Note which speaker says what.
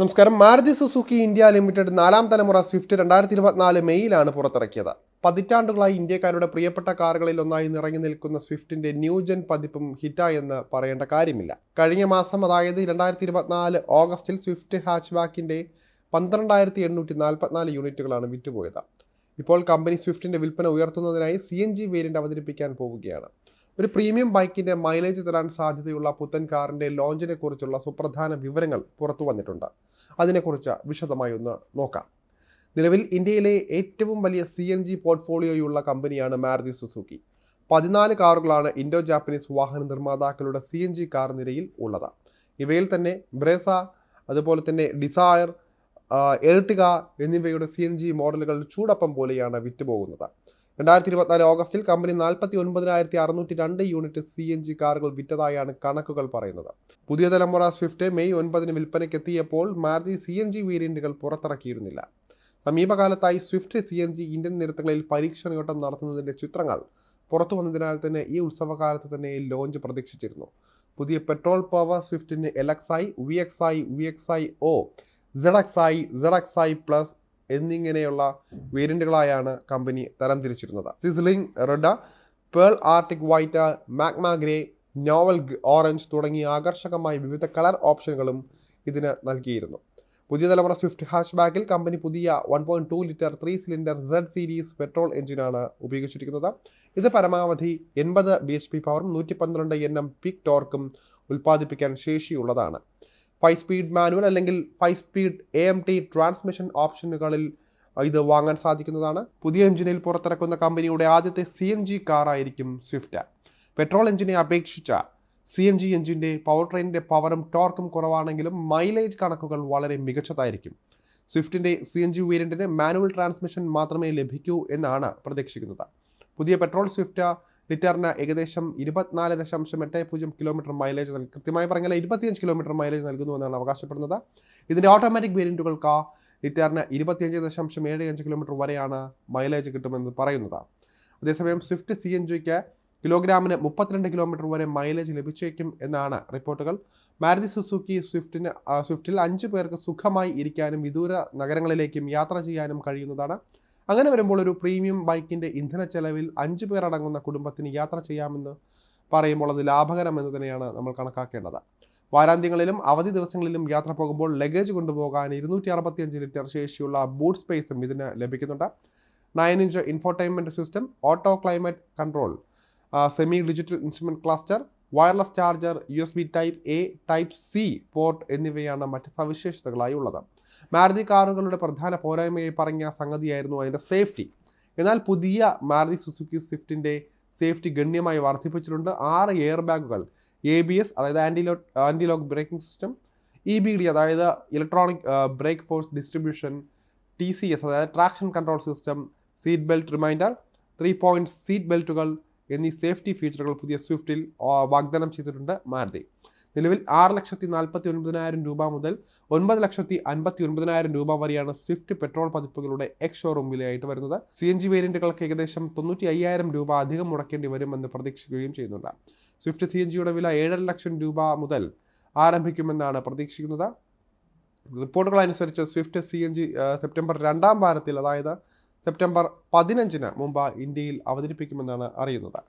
Speaker 1: നമസ്കാരം. Maruti Suzuki India limited നാലാം തലമുറ സ്വിഫ്റ്റ് രണ്ടായിരത്തി ഇരുപത്തിനാല് മെയ്യിലാണ് പുറത്തിറക്കിയത്. പതിറ്റാണ്ടുകളായി ഇന്ത്യക്കാരുടെ പ്രിയപ്പെട്ട കാറുകളിൽ ഒന്നായി നിറങ്ങി നിൽക്കുന്ന സ്വിഫ്റ്റിന്റെ ന്യൂജൻ പതിപ്പും ഹിറ്റായെന്ന് പറയേണ്ട കാര്യമില്ല. കഴിഞ്ഞ മാസം അതായത് രണ്ടായിരത്തി ഇരുപത്തിനാല് ഓഗസ്റ്റിൽ സ്വിഫ്റ്റ് ഹാച്ച്ബാക്കിന്റെ പന്ത്രണ്ടായിരത്തി എണ്ണൂറ്റി നാൽപ്പത്തിനാല് യൂണിറ്റുകളാണ് വിറ്റുപോയത്. ഇപ്പോൾ കമ്പനി സ്വിഫ്റ്റിന്റെ വിൽപ്പന ഉയർത്തുന്നതിനായി സി എൻ ജി വേരിയന്റ് അവതരിപ്പിക്കാൻ പോവുകയാണ്. ഒരു പ്രീമിയം ബൈക്കിന്റെ മൈലേജ് തരാൻ സാധ്യതയുള്ള പുത്തൻ കാറിന്റെ ലോഞ്ചിനെ കുറിച്ചുള്ള സുപ്രധാന വിവരങ്ങൾ പുറത്തു വന്നിട്ടുണ്ട്. അതിനെക്കുറിച്ച് വിശദമായി ഒന്ന് നോക്കാം. നിലവിൽ ഇന്ത്യയിലെ ഏറ്റവും വലിയ സി എൻ ജി പോർട്ട്ഫോളിയോയുള്ള കമ്പനിയാണ് മാരുതി സുസുക്കി. പതിനാല് കാറുകളാണ് ഇൻഡോ ജാപ്പനീസ് വാഹന നിർമ്മാതാക്കളുടെ സി എൻ ജി കാർ നിരയിൽ ഉള്ളത്. ഇവയിൽ തന്നെ ബ്രേസ അതുപോലെ തന്നെ ഡിസയർ എർട്ടിക എന്നിവയുടെ സി എൻ ജി മോഡലുകൾ ചൂടപ്പം പോലെയാണ് വിറ്റുപോകുന്നത്. രണ്ടായിരത്തി ഇരുപത്തിനാല് ഓഗസ്റ്റിൽ കമ്പനി നാൽപ്പത്തി ഒൻപതിനായിരത്തി അറുന്നൂറ്റി രണ്ട് യൂണിറ്റ് സി എൻ ജി കാറുകൾ വിറ്റതായാണ് കണക്കുകൾ പറയുന്നത്. പുതിയ തലമുറ സ്വിഫ്റ്റ് മെയ് ഒൻപതിന് വിൽപ്പനയ്ക്ക് എത്തിയപ്പോൾ മാർജി സി എൻ ജി വേരിയന്റുകൾ പുറത്തിറക്കിയിരുന്നില്ല. സമീപകാലത്തായി Swift C N G Indian നിരത്തുകളിൽ പരീക്ഷണയോട്ടം നടത്തുന്നതിന്റെ ചിത്രങ്ങൾ പുറത്തു വന്നതിനാൽ തന്നെ ഈ ഉത്സവകാലത്ത് തന്നെ ലോഞ്ച് പ്രതീക്ഷിച്ചിരുന്നു. പുതിയ petrol power സ്വിഫ്റ്റിന് I V X I V X I O Z X I Z X I plus എന്നിങ്ങനെയുള്ള വേരിയന്റുകളായാണ് കമ്പനി തരംതിരിച്ചിരുന്നത്. Sizzling red pearl arctic white magma grey novel orange തുടങ്ങിയ ആകർഷകമായ വിവിധ കളർ ഓപ്ഷനുകളും ഇതിന് നൽകിയിരുന്നു. പുതിയ തലമുറ സ്വിഫ്റ്റ് ഹാഷ് ബാക്കിൽ കമ്പനി പുതിയ one point two litre three cylinder Z series petrol എഞ്ചിനാണ് ഉപയോഗിച്ചിരിക്കുന്നത്. ഇത് പരമാവധി എൺപത് ബി എച്ച് പി പവറും നൂറ്റി പന്ത്രണ്ട് എൻ എം പീക്ക് ടോർക്കും ഉൽപ്പാദിപ്പിക്കാൻ ശേഷിയുള്ളതാണ്. ഫൈവ് സ്പീഡ് മാനുവൽ അല്ലെങ്കിൽ five speed A M T transmission ഓപ്ഷനുകളിൽ ഇത് വാങ്ങാൻ സാധിക്കുന്നതാണ്. പുതിയ എഞ്ചിനിൽ പുറത്തിറക്കുന്ന കമ്പനിയുടെ ആദ്യത്തെ സി എൻ ജി കാറായിരിക്കും സ്വിഫ്റ്റ് പെട്രോൾ എഞ്ചിനെ അപേക്ഷിച്ച സി എൻ ജി എഞ്ചിന്റെ പവർ ട്രെയിനിന്റെ പവറും ടോർക്കും കുറവാണെങ്കിലും മൈലേജ് കണക്കുകൾ വളരെ മികച്ചതായിരിക്കും. സ്വിഫ്റ്റിന്റെ സി എൻ ജി വേരിയന്റിന് മാനുവൽ ട്രാൻസ്മിഷൻ മാത്രമേ ലഭിക്കൂ എന്നാണ് പ്രതീക്ഷിക്കുന്നത്. പുതിയ പെട്രോൾ സ്വിഫ്റ്റ് ലിറ്ററിന് ഏകദേശം ഇരുപത്തിനാല് ദശാംശം എട്ട് പൂജ്യം കിലോമീറ്റർ മൈലേജ് നൽകി. കൃത്യമായി പറഞ്ഞാൽ ഇരുപത്തിയഞ്ച് കിലോമീറ്റർ മൈലേജ് നൽകുന്നു എന്നാണ് അവകാശപ്പെടുന്നത്. ഇതിന്റെ ഓട്ടോമാറ്റിക് വേരിയന്റുകൾക്ക് ലിറ്ററിന് ഇരുപത്തിയഞ്ച് ദശാംശം ഏഴ് അഞ്ച് കിലോമീറ്റർ വരെയാണ് മൈലേജ് കിട്ടുമെന്ന് പറയുന്നത്. അതേസമയം സ്വിഫ്റ്റ് സി എൻ ജിക്ക് കിലോഗ്രാമിന് മുപ്പത്തിരണ്ട് കിലോമീറ്റർ വരെ മൈലേജ് ലഭിച്ചേക്കും എന്നാണ് റിപ്പോർട്ടുകൾ. മാരുതി സുസുക്കി സ്വിഫ്റ്റിന് സ്വിഫ്റ്റിൽ അഞ്ച് പേർക്ക് സുഖമായി ഇരിക്കാനും വിദൂര നഗരങ്ങളിലേക്കും യാത്ര ചെയ്യാനും കഴിയുന്നതാണ്. അങ്ങനെ വരുമ്പോൾ ഒരു പ്രീമിയം ബൈക്കിന്റെ ഇന്ധന ചെലവിൽ അഞ്ച് പേരടങ്ങുന്ന കുടുംബത്തിന് യാത്ര ചെയ്യാമെന്ന് പറയുമ്പോൾ അത് ലാഭകരമെന്ന് തന്നെയാണ് നമ്മൾ കണക്കാക്കേണ്ടത്. വാരാന്ത്യങ്ങളിലും അവധി ദിവസങ്ങളിലും യാത്ര പോകുമ്പോൾ ലഗേജ് കൊണ്ടുപോകാൻ ഇരുന്നൂറ്റി അറുപത്തിയഞ്ച് ലിറ്റർ ശേഷിയുള്ള ബൂട്ട് സ്പേസും ഇതിന് ലഭിക്കുന്നുണ്ട്. Nine inch infotainment system auto climate control semi digital instrument cluster wireless charger U S B type A type C port എന്നിവയാണ് മറ്റ് സവിശേഷതകളായി ഉള്ളത്. മാരുതി കാറുകളുടെ പ്രധാന പോരായ്മയായി പറഞ്ഞ സംഗതിയായിരുന്നു അതിന്റെ സേഫ്റ്റി എന്നാൽ പുതിയ മാരുതി സുസുക്കി സ്വിഫ്റ്റിന്റെ സേഫ്റ്റി ഗണ്യമായി വർദ്ധിപ്പിച്ചിട്ടുണ്ട്. ആറ് എയർ ബാഗുകൾ എ ബി എസ് അതായത് anti antilock braking system E B D അതായത് electronic brake force distribution T C S അതായത് traction control system seat belt reminder three point seat ബെൽറ്റുകൾ എന്നീ സേഫ്റ്റി ഫീച്ചറുകൾ പുതിയ സ്വിഫ്റ്റിൽ വാഗ്ദാനം ചെയ്തിട്ടുണ്ട് മാരുതി. നിലവിൽ ആറ് ലക്ഷത്തി നാൽപ്പത്തി ഒൻപതിനായിരം രൂപ മുതൽ ഒൻപത് ലക്ഷത്തി അൻപത്തി ഒൻപതിനായിരം രൂപ വരെയാണ് സ്വിഫ്റ്റ് പെട്രോൾ പതിപ്പുകളുടെ എക്സ് ഷോറൂം വിലയായിട്ട് വരുന്നത്. സി എൻ ജി വേരിയന്റുകൾക്ക് ഏകദേശം തൊണ്ണൂറ്റി അയ്യായിരം രൂപ അധികം മുടക്കേണ്ടി വരുമെന്ന് പ്രതീക്ഷിക്കുകയും ചെയ്യുന്നുണ്ട്. സ്വിഫ്റ്റ് സി എൻ ജിയുടെ വില ഏഴര ലക്ഷം രൂപ മുതൽ ആരംഭിക്കുമെന്നാണ് പ്രതീക്ഷിക്കുന്നത്. റിപ്പോർട്ടുകൾ അനുസരിച്ച് Swift C N G September രണ്ടാം വാരത്തിൽ അതായത് സെപ്റ്റംബർ പതിനഞ്ചിന് മുമ്പ് ഇന്ത്യയിൽ അവതരിപ്പിക്കുമെന്നാണ് അറിയുന്നത്.